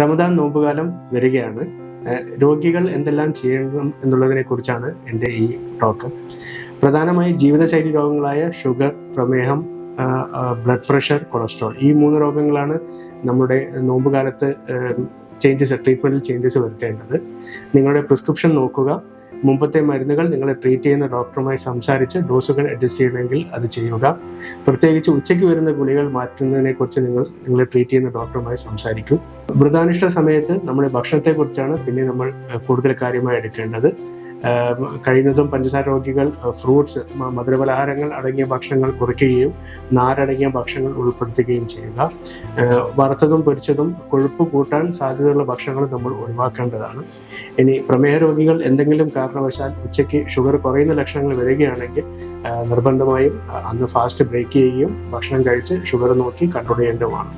റമദാൻ നോമ്പുകാലം വരികയാണ്. രോഗികൾ എന്തെല്ലാം ചെയ്യണം എന്നുള്ളതിനെ കുറിച്ചാണ് എന്റെ ഈ ടോക്ക് പ്രധാനമായി ജീവിതശൈലി രോഗങ്ങളായ ഷുഗർ പ്രമേഹം ബ്ലഡ് പ്രഷർ കൊളസ്ട്രോൾ ഈ മൂന്ന് രോഗങ്ങളാണ് നമ്മുടെ നോമ്പുകാലത്ത് ചേഞ്ചസ് ട്രീറ്റ്മെന്റിൽ ചേഞ്ചസ് വരുത്തേണ്ടത്. നിങ്ങളുടെ പ്രിസ്ക്രിപ്ഷൻ നോക്കുക. മുമ്പത്തെ മരുന്നുകൾ നിങ്ങളെ ട്രീറ്റ് ചെയ്യുന്ന ഡോക്ടറുമായി സംസാരിച്ച് ഡോസുകൾ അഡ്ജസ്റ്റ് ചെയ്യണമെങ്കിൽ അത് ചെയ്യുക. പ്രത്യേകിച്ച് ഉച്ചയ്ക്ക് വരുന്ന ഗുളികൾ മാറ്റുന്നതിനെ കുറിച്ച് നിങ്ങൾ നിങ്ങളെ ട്രീറ്റ് ചെയ്യുന്ന ഡോക്ടറുമായി സംസാരിക്കും. വ്രതാനിഷ്ഠ സമയത്ത് നമ്മുടെ ഭക്ഷണത്തെക്കുറിച്ചാണ് പിന്നെ നമ്മൾ കൂടുതൽ കാര്യമായി എടുക്കേണ്ടത്. കഴിയുന്നതും പഞ്ചസാര രോഗികൾ ഫ്രൂട്ട്സ് മധുരപലഹാരങ്ങൾ അടങ്ങിയ ഭക്ഷണങ്ങൾ കുറയ്ക്കുകയും നാരടങ്ങിയ ഭക്ഷണങ്ങൾ ഉൾപ്പെടുത്തുകയും ചെയ്യുക. വറുത്തതും പൊരിച്ചതും കൊഴുപ്പ് കൂട്ടാൻ സാധ്യതയുള്ള ഭക്ഷണങ്ങൾ നമ്മൾ ഒഴിവാക്കേണ്ടതാണ്. ഇനി പ്രമേഹ രോഗികൾ എന്തെങ്കിലും കാരണവശാൽ ഉച്ചയ്ക്ക് ഷുഗർ കുറയുന്ന ലക്ഷണങ്ങൾ വരികയാണെങ്കിൽ നിർബന്ധമായും അന്ന് ഫാസ്റ്റ് ബ്രേക്ക് ചെയ്യുകയും ഭക്ഷണം കഴിച്ച് ഷുഗർ നോക്കി കൺട്രോൾ ചെയ്യേണ്ടതുമാണ്